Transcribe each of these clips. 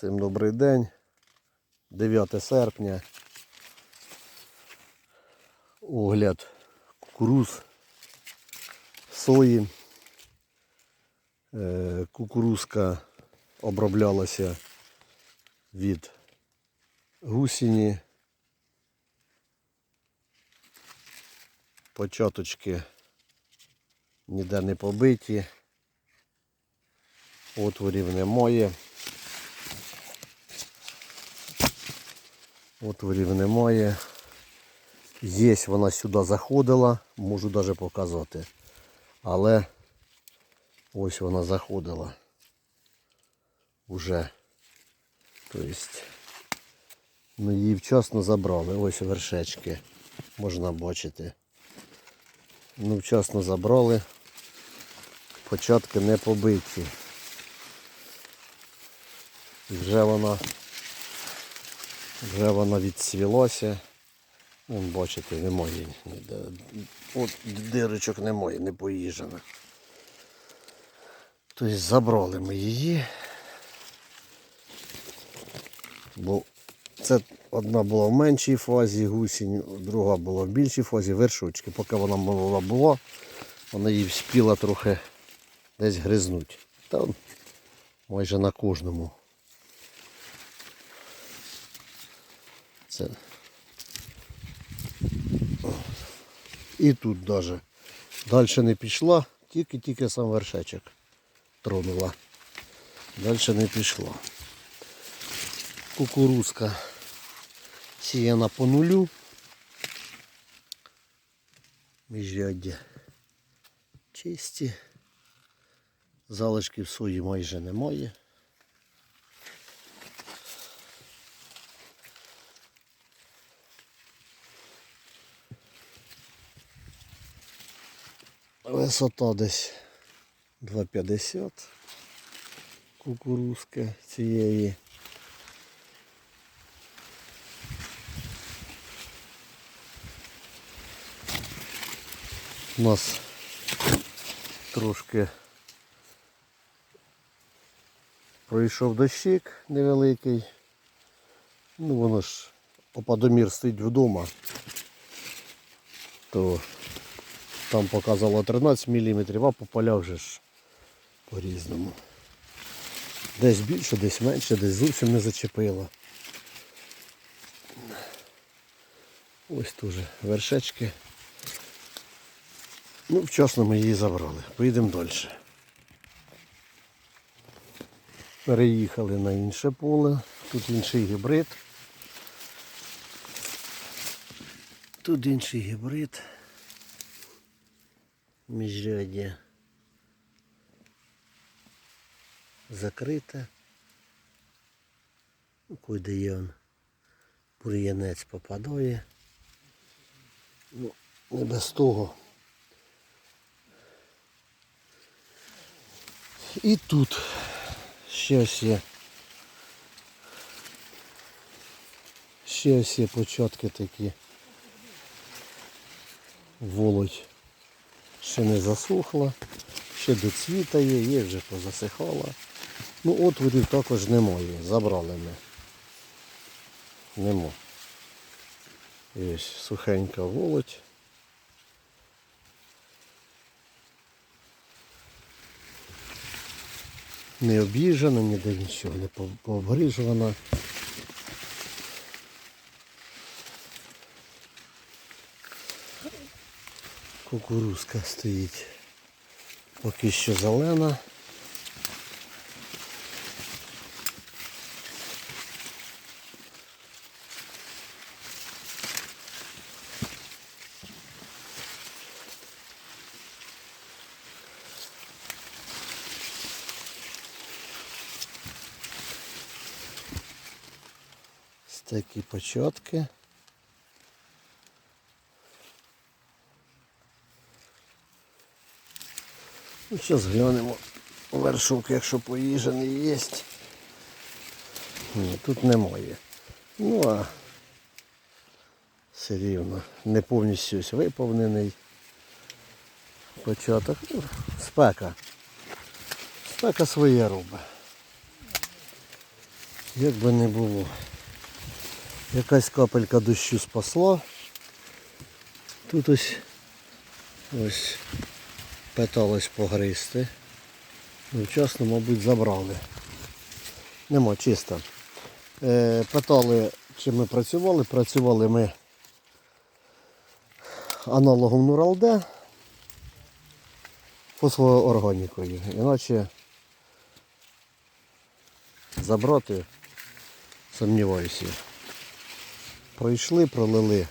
Всім добрий день. 9 серпня. Огляд кукуруз, сої. Е, Кукурузка оброблялася від гусіні. Початочки ніде не побиті. Отворів немає. Отворів немає. Є, вона сюди заходила, можу навіть показати. Але ось вона заходила. Уже. Тобто, ну її вчасно забрали. Ось вершечки. Можна бачити. Ну, вчасно забрали. Початки не побиті. І вже вона вже вона відсвілася. Вон, бачите, немає. От дирочок немає, не поїжджена. Тобто забрали ми її. Бо це одна була в меншій фазі гусінь, друга була в більшій фазі вершочки. Поки вона молода була, вона її вспіла трохи десь гризнуть. Та майже на кожному. Це. І тут даже. Далі не пішла, тільки-тільки сам вершечок тронула. Далі не пішла. Кукурузка сіяна по нулю. Міжряддя чисті. Залишків сої майже немає. Висота десь 2,50 кукурузки цієї. У нас трошки пройшов дощик невеликий. Ну воно ж опадомір стоїть вдома, то там показало 13 мм, а по полях вже ж по-різному. Десь більше, десь менше, десь зовсім не зачепило. Ось теж вершечки. Ну, вчасно ми її забрали. Поїдемо далі. Переїхали на інше поле. Тут інший гібрид. Тут інший гібрид. Міжряддя закрите. Куди є он бур'янець попадає. Ну, не без того. І тут ще ось є. Ще є початки такі. Володь ще не засохла, ще до цвіта є, є вже позасихала. Ну отворів також немає, забрали ми. Нема. Ось сухенька володь. Не об'їжджена, ніде нічого не по- пообгрижувана. Кукурузка стоїть поки що зелена. Такі початки. Ну, зараз глянемо вершок, якщо поїжений є. Ні, тут немає. Ну а все рівно. Не повністю ось виповнений початок. Ну, спека. Спека своє робить. Як би не було. Якась капелька дощу спасла. Тут ось ось питалось погризти. Ну, вчасно, мабуть, забрали. Нема чисто. Е, питали, чи ми працювали. Працювали ми аналогом Нуралде фосфоорганікою. Іначе забрати сумніваюся. Пройшли, пролили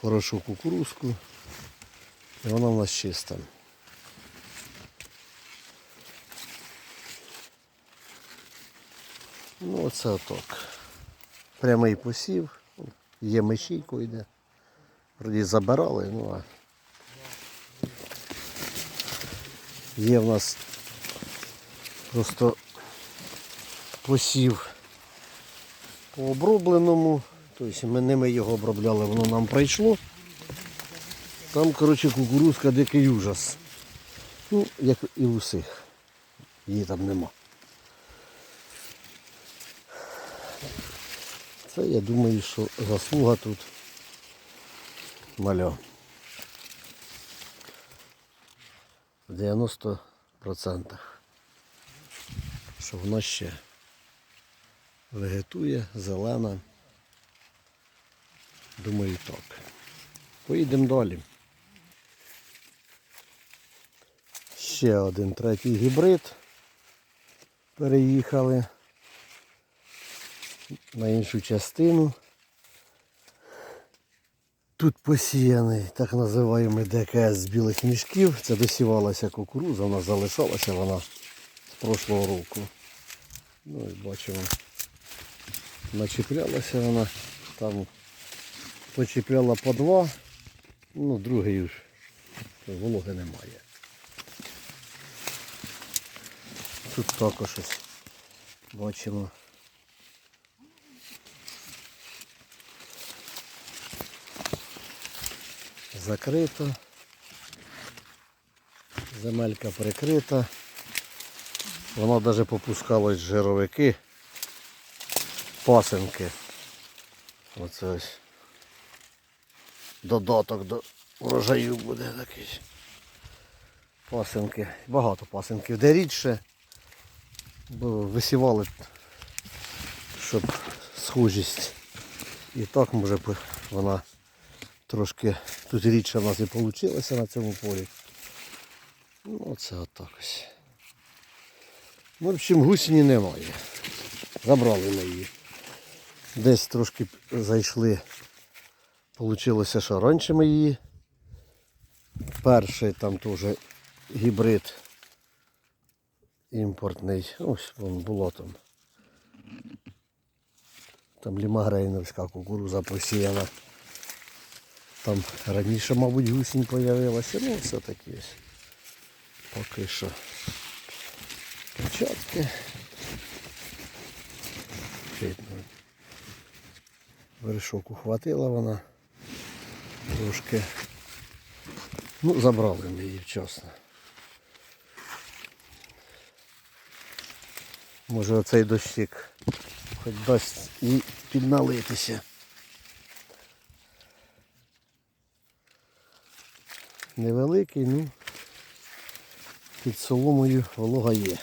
хорошу кукурузку і вона в нас чиста. Ну оце отак. Прямий посів, є мещійко йде. Вроді забирали, ну а є в нас просто посів по обробленому. Тобто ми не ми його обробляли, воно нам прийшло. Там, коротше, кукурузка дикий ужас. Ну, як і в усіх. Її там нема. Це я думаю, що заслуга тут маля. В 90%. Що вона ще вегетує, зелена. Думаю так. Поїдемо далі. Ще один третій гібрид. Переїхали на іншу частину. Тут посіяний так називаємо ДКС з білих мішків. Це досівалася кукуруза, вона залишалася вона з прошлого року. Ну і бачимо, начіплялася вона, там почіпляла по два, ну другий ж вологи немає. Тут також ось бачимо. Закрито. Земелька прикрита. Воно навіть попускалось жировики, пасенки. Оце ось додаток до врожаю буде такий. Пасенки. Багато пасенків. Де рідше, висівали, щоб схожість. І так може вона трошки тут рідше в нас і вийшло на цьому полі. Ну оце отак ось. Ну, в общем, гусені немає. Забрали ми її. Десь трошки зайшли. Получилося, що раніше ми її. Перший там теж гібрид імпортний. Ось вон було там. Там лімагрейновська кукуруза посіяна. Там раніше, мабуть, гусінь появилася. Ну, все ось. Поки що. Початки. Вершок ухватила вона трошки. Ну, забрали ми її вчасно. Може оцей дощик хоч дасть і підналитися. Невеликий, ну під соломою волога є.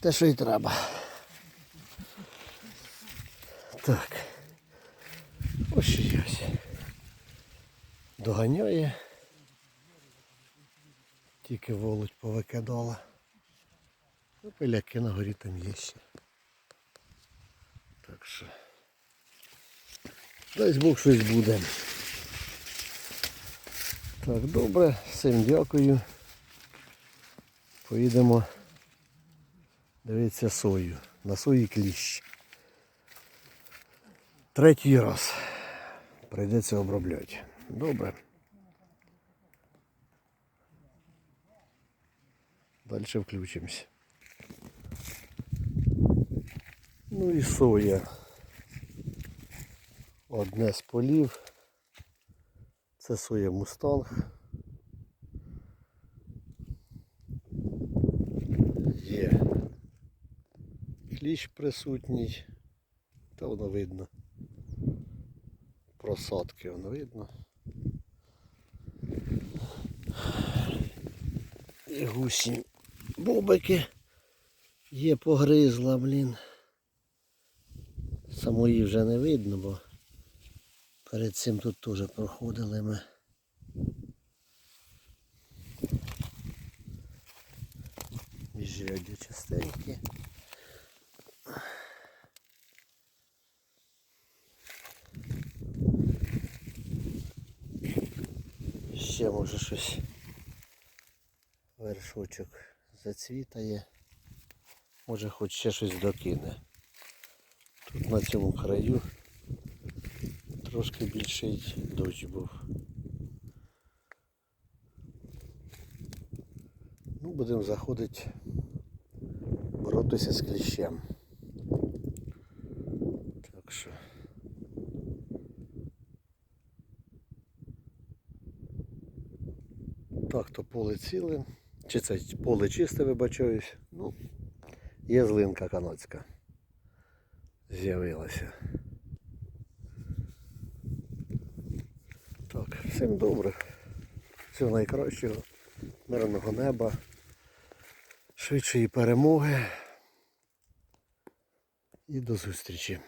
Те, що й треба. Так. Ось ще є ось. Доганяє. Тільки володь повикидала. Ну, пиляки на горі там є ще. Так що. Дай Бог щось буде. Так, добре, всім дякую. Поїдемо дивитися сою. На сої кліщ. Третій раз. Прийдеться обробляти. Добре. Далі включимось. Ну і соя. Одне з полів. Це соє мустанг. Є кліщ присутній, та воно видно. Просадки воно видно. І гусінь бобики є погризла, блін. Самої вже не видно, бо перед цим тут теж проходили ми. Міжряддя частенькі. Ще може щось вершочок зацвітає. Може хоч ще щось докине. Тут на цьому краю трошки більший дощ був. Ну, будемо заходити боротися з кліщем. Так що. Так, то поле ціле. Чи це поле чисте, вибачаюсь. Ну, є злинка канадська. З'явилася. Так, всім добре. Всього найкращого, мирного неба, швидшої перемоги і до зустрічі.